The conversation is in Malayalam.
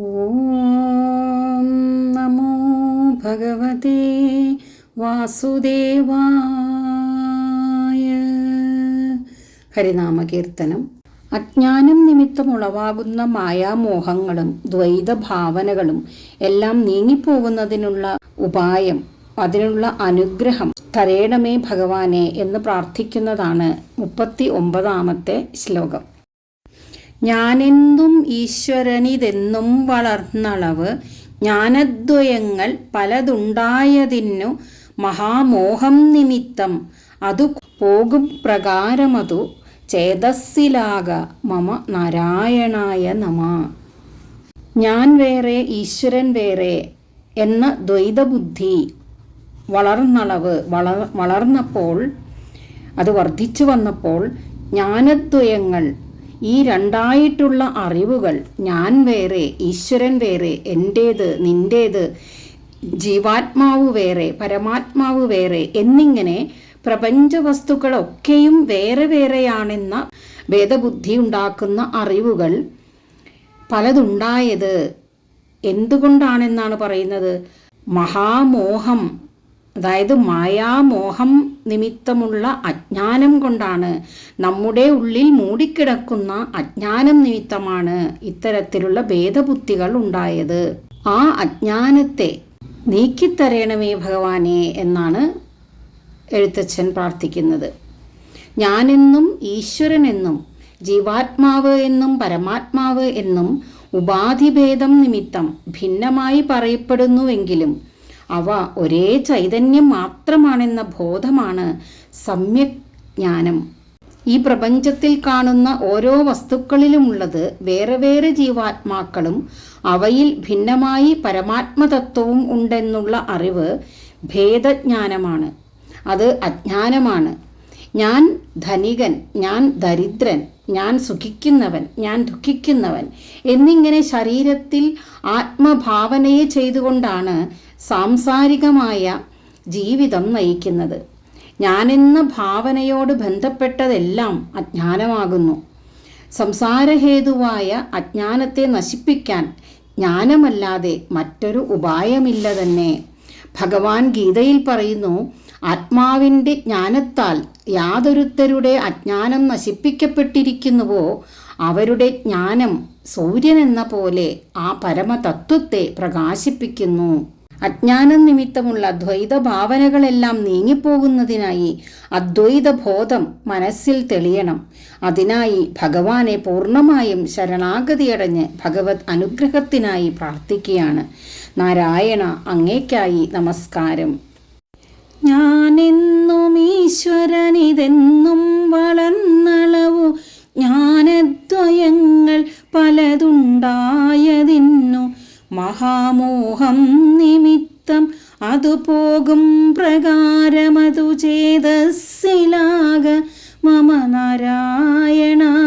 ഓം നമോ ഭഗവതേ വാസുദേവായ. ഹരിനാമകീർത്തനം. അജ്ഞാനം നിമിത്തം ഉളവാകുന്ന മായാമോഹങ്ങളും ദ്വൈതഭാവനകളും എല്ലാം നീങ്ങിപ്പോകുന്നതിനുള്ള ഉപായം അതിനുള്ള അനുഗ്രഹം തരേണമേ ഭഗവാനെ എന്ന് പ്രാർത്ഥിക്കുന്നതാണ് മുപ്പത്തി ഒമ്പതാമത്തെ ശ്ലോകം. ഞാനെന്തും ഈശ്വരനിതെന്നും വളർന്നളവ് ജ്ഞാനദ്വയങ്ങൾ പലതുണ്ടായതിന്നു മഹാമോഹം നിമിത്തം അതു പോകും പ്രകാരമതു ചേതസ്സിലാക മമ നാരായണായ നമ. ഞാൻ വേറെ ഈശ്വരൻ വേറെ എന്ന ദ്വൈതബുദ്ധി വളർന്നളവ് വള വളർന്നപ്പോൾ അത് വർദ്ധിച്ചു വന്നപ്പോൾ ജ്ഞാനദ്വയങ്ങൾ ഈ രണ്ടായിട്ടുള്ള അറിവുകൾ ഞാൻ വേറെ ഈശ്വരൻ വേറെ എന്റേത് നിന്റേത് ജീവാത്മാവ് വേറെ പരമാത്മാവ് വേറെ എന്നിങ്ങനെ പ്രപഞ്ച വസ്തുക്കളൊക്കെയും വേറെ വേറെയാണെന്ന ഭേദബുദ്ധി ഉണ്ടാക്കുന്ന അറിവുകൾ പലതുണ്ടായത് എന്തുകൊണ്ടാണെന്നാണ് പറയുന്നത്? മഹാമോഹം അതായത് മായാമോഹം നിമിത്തമുള്ള അജ്ഞാനം കൊണ്ടാണ് നമ്മുടെ ഉള്ളിൽ മൂടിക്കിടക്കുന്ന അജ്ഞാനം നിമിത്തമാണ് ഇത്തരത്തിലുള്ള ഭേദബുദ്ധികൾ ഉണ്ടായത്. ആ അജ്ഞാനത്തെ നീക്കിത്തരയണമേ ഭഗവാനെ എന്നാണ് എഴുത്തച്ഛൻ പ്രാർത്ഥിക്കുന്നത്. ഞാനെന്നും ഈശ്വരനെന്നും ജീവാത്മാവ് എന്നും പരമാത്മാവ് എന്നും ഉപാധിഭേദം നിമിത്തം ഭിന്നമായി പറയപ്പെടുന്നുവെങ്കിലും അവ ഒരേ ചൈതന്യം മാത്രമാണെന്ന ബോധമാണ് സമ്യക് ജ്ഞാനം. ഈ പ്രപഞ്ചത്തിൽ കാണുന്ന ഓരോ വസ്തുക്കളിലുമുള്ളത് വേറെ വേറെ ജീവാത്മാക്കളും അവയിൽ ഭിന്നമായി പരമാത്മതത്വവും ഉണ്ടെന്നുള്ള അറിവ് ഭേദജ്ഞാനമാണ്. അത് അജ്ഞാനമാണ്. ഞാൻ ധനികൻ ഞാൻ ദരിദ്രൻ ഞാൻ സുഖിക്കുന്നവൻ ഞാൻ ദുഃഖിക്കുന്നവൻ എന്നിങ്ങനെ ശരീരത്തിൽ ആത്മഭാവനയെ ചെയ്തുകൊണ്ടാണ് സാംസാരികമായ ജീവിതം നയിക്കുന്നത്. ഞാനെന്ന ഭാവനയോട് ബന്ധപ്പെട്ടതെല്ലാം അജ്ഞാനമാകുന്നു. സംസാരഹേതുവായ അജ്ഞാനത്തെ നശിപ്പിക്കാൻ ജ്ഞാനമല്ലാതെ മറ്റൊരു ഉപായമില്ല തന്നെ. ഭഗവാൻ ഗീതയിൽ പറയുന്നു ആത്മാവിന്റെ ജ്ഞാനത്താൽ യാതൊരുത്തരുടെ അജ്ഞാനം നശിപ്പിക്കപ്പെട്ടിരിക്കുന്നുവോ അവരുടെ ജ്ഞാനം സൂര്യൻ എന്ന പോലെ ആ പരമതത്വത്തെ പ്രകാശിപ്പിക്കുന്നു. അജ്ഞാനം നിമിത്തമുള്ള ദ്വൈത ഭാവനകളെല്ലാം നീങ്ങിപ്പോകുന്നതിനായി അദ്വൈത ബോധം മനസ്സിൽ തെളിയണം. അതിനായി ഭഗവാനെ പൂർണമായും ശരണാഗതിയടഞ്ഞ് ഭഗവത് അനുഗ്രഹത്തിനായി പ്രാർത്ഥിക്കുകയാണ്. നാരായണ അങ്ങേക്കായി നമസ്കാരം. ഞാനെന്നും ഈശ്വരനിതെന്നും വളർന്നളവു ജ്ഞാനദ്വയങ്ങൾ പലതുണ്ടായതിന്നു. മഹാമോഹം നിമിത്തം അതു പോകും പ്രകാരമതു ചേതസ്സിലാക. മമ നാരായണായ നമ